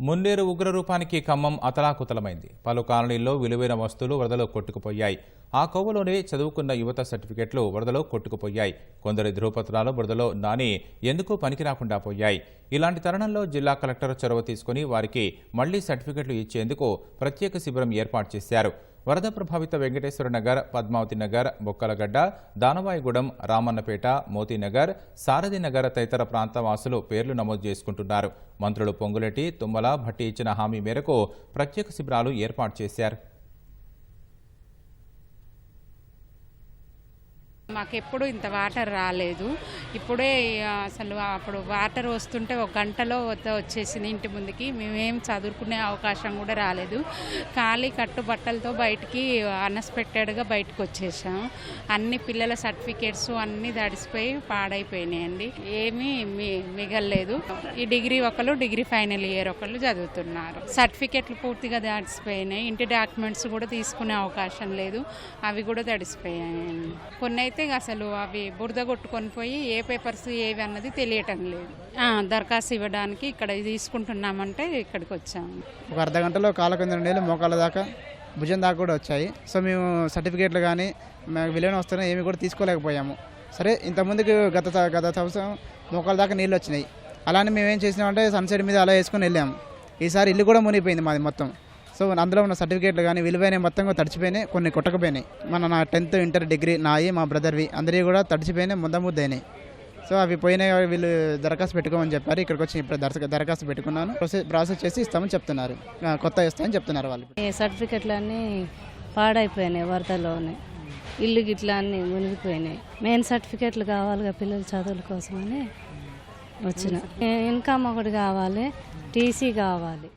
మున్నేరు ఉగ్రరూపానికి ఖమ్మం అతలాకుతలమైంది. పలు కాలనీల్లో విలువైన వస్తువులు వరదలో కొట్టుకుపోయాయి. ఆ కోవలోనే చదువుకున్న యువత సర్టిఫికెట్లు వరదలో కొట్టుకుపోయాయి. కొందరి ధృవపత్రాలు వరదలో నాని ఎందుకు పనికి రాకుండా పోయాయి? ఇలాంటి తరుణంలో జిల్లా కలెక్టర్ చొరవ తీసుకుని వారికి మళ్ళీ సర్టిఫికెట్లు ఇచ్చేందుకు ప్రత్యేక శిబిరం ఏర్పాటు చేశారు. వరద ప్రభావిత వెంకటేశ్వర నగర్ పద్మావతి నగర్ బొక్కలగడ్డ దానవాయిగూడెం రామన్నపేట మోతీనగర్ సారథి నగర్ తదితర ప్రాంత వాసులు పేర్లు నమోదు చేసుకుంటున్నారు. మంత్రులు పొంగులెట్టి తుమ్మల భట్టి ఇచ్చిన హామీ మేరకు ప్రత్యేక శిబిరాలు ఏర్పాటు చేశారు. మాకెప్పుడు ఇంత వాటర్ రాలేదు. ఇప్పుడే అసలు అప్పుడు వాటర్ వస్తుంటే ఒక గంటలో వద్ద వచ్చేసింది ఇంటి ముందుకి. మేమేం చదువుకునే అవకాశం కూడా రాలేదు. ఖాళీ కట్టు బట్టలతో బయటికి అన్ఎక్స్పెక్టెడ్గా బయటకు వచ్చేసాం. అన్ని పిల్లల సర్టిఫికేట్స్ అన్నీ తడిసిపోయి పాడైపోయినాయండి. ఏమీ మి- ఈ డిగ్రీ ఒకళ్ళు డిగ్రీ ఫైనల్ ఇయర్ ఒకళ్ళు చదువుతున్నారు. సర్టిఫికెట్లు పూర్తిగా తడిసిపోయినాయి. ఇంటి డాక్యుమెంట్స్ కూడా తీసుకునే అవకాశం లేదు. అవి కూడా తడిసిపోయాయి కొన్ని అయితే అసలు అవి బురద కొట్టుకొని పోయి ఏ పేపర్స్ ఏవి అన్నది తెలియటం లేదు. దరఖాస్తు ఇవ్వడానికి ఇక్కడ తీసుకుంటున్నామంటే ఇక్కడికి వచ్చాము. ఒక అర్ధ గంటలో కాళ్ళ కింద నీళ్ళు మోకాళ్ళ దాకా భుజం దాకా కూడా వచ్చాయి. సో మేము సర్టిఫికేట్లు కానీ మాకు విలువైన వస్తున్నాయి ఏమి కూడా తీసుకోలేకపోయాము. సరే ఇంతకుముందుకు గత గత సంవత్సరం మోకాళ్ళ దాకా నీళ్ళు వచ్చినాయి. అలానే మేము ఏం చేసినామంటే సన్సెట్ మీద అలా వేసుకొని వెళ్ళాము. ఈసారి ఇల్లు కూడా మునిగిపోయింది మాది మొత్తం. సో అందులో ఉన్న సర్టిఫికేట్లు కానీ విలువైన మొత్తం తడిచిపోయినాయి కొన్ని కొట్టకపోయినాయి. మన నా టెన్త్ ఇంటర్ డిగ్రీ నాయి మా బ్రదర్వి అందరివి కూడా తడిచిపోయినాయి ముందముద్దయినాయి సో అవి పోయినాయి వీళ్ళు దరఖాస్తు పెట్టుకోమని చెప్పారు. ఇక్కడికి వచ్చి ఇప్పుడు దరఖా- దరఖాస్తు పెట్టుకున్నాను. ప్రాసెస్ ప్రాసెస్ చేసి ఇస్తామని చెప్తున్నారు. కొత్త ఇస్తామని చెప్తున్నారు వాళ్ళు. ఈ సర్టిఫికెట్లు అన్నీ పాడైపోయినాయి వరదలోనే ఇల్లు గిట్ల అన్నీ మునిగిపోయినాయి. మెయిన్ సర్టిఫికెట్లు కావాలిగా పిల్లల చదువుల కోసమని వచ్చిన. ఇన్కమ్ ఒకటి కావాలి టీసీ కావాలి.